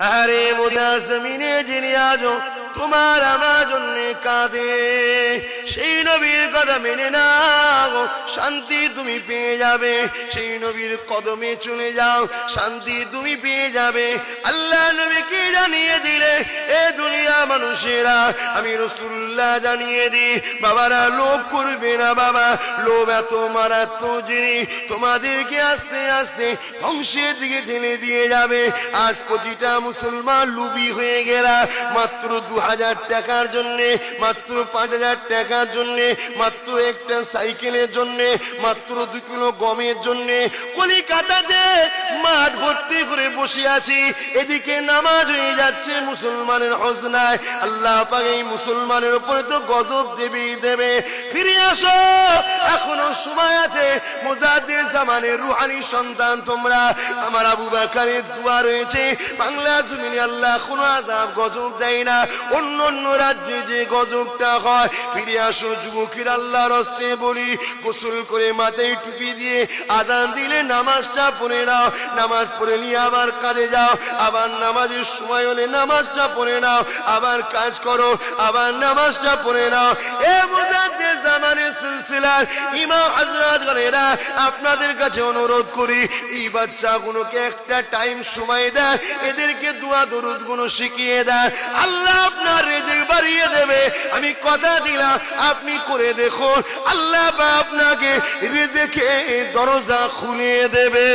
আরে মোদা জমিনে যিনি আজ তোমার আমার জন্য কাঁদে, সেই নবীর কথা মেনে নাও, শান্তি তুমি পেয়ে যাবে। সেই নবীর কদমে চলে যাও, শান্তি তুমি পেয়ে যাবে। আল্লাহ নবীকে জানিয়ে দুনিয়া মানুষেরা, আমি রসুল্লাহ জানিয়ে দিই, বাবারা লোভ করবে না বাবা, লোভ এত জিনিস, তোমাদেরকে আস্তে আস্তে ধ্বংসের দিকে ঠেলে দিয়ে যাবে। আজ প্রতিটা মুসলমান লুবি হয়ে গেলা, মাত্র দু হাজার টাকার জন্য, মাত্র পাঁচ হাজার টাকার জন্য, মাত্র একটা সাইকেলের জন্য, মাত্র দু কিলো গমের জন্য, কলিকাতাতে মাঠ ভর্তি করে বসে আছি, এদিকে নামাজ হয়ে যাচ্ছে মুসলমানের হজনায় আল্লাহ পাক এই মুসলমানের উপরে তো গজব দেবেই দেবে। ফিরে আসো, এখনও সময় আছে। মুজাদ্দিদ জামানের রুহানি সন্তান তোমরা। আমার আবু বাকারের দোয়া রয়েছে। বাংলা জমিনে আল্লাহ কোনো আজাব গজব দেয় না। অন্য অন্য রাজ্যে যে গজবটা হয়, ফিরে আসো যুবকের আল্লাহর হস্তে বলি। গোসল করে মাথায় টুপি দিয়ে আদান দিলে নামাজটা পড়ে নাও। নামাজ পড়ে নিয়ে আবার কাজে যাও। আবার নামাজের সময় হলে নামাজটা পড়ে নাও, আবার কাজ করো, আবার নামাজটা পড়ে নাও। এ মুজাদ্দিদ জামানের সিলসিলার ইমাম হযরত গণেরা আপনাদের কাছে অনুরোধ করি, এই বাচ্চাগুলোকে একটা টাইম সময় দেয়, এদেরকে দোয়া দরুদগুলো শিখিয়ে দেয়। আল্লাহ আপনার রেজেক বাড়িয়ে দেবে। আমি কথা দিলাম, আপনি করে দেখুন। আল্লাহ আপনাকে রেজেকে দরজা খুলে দেবে।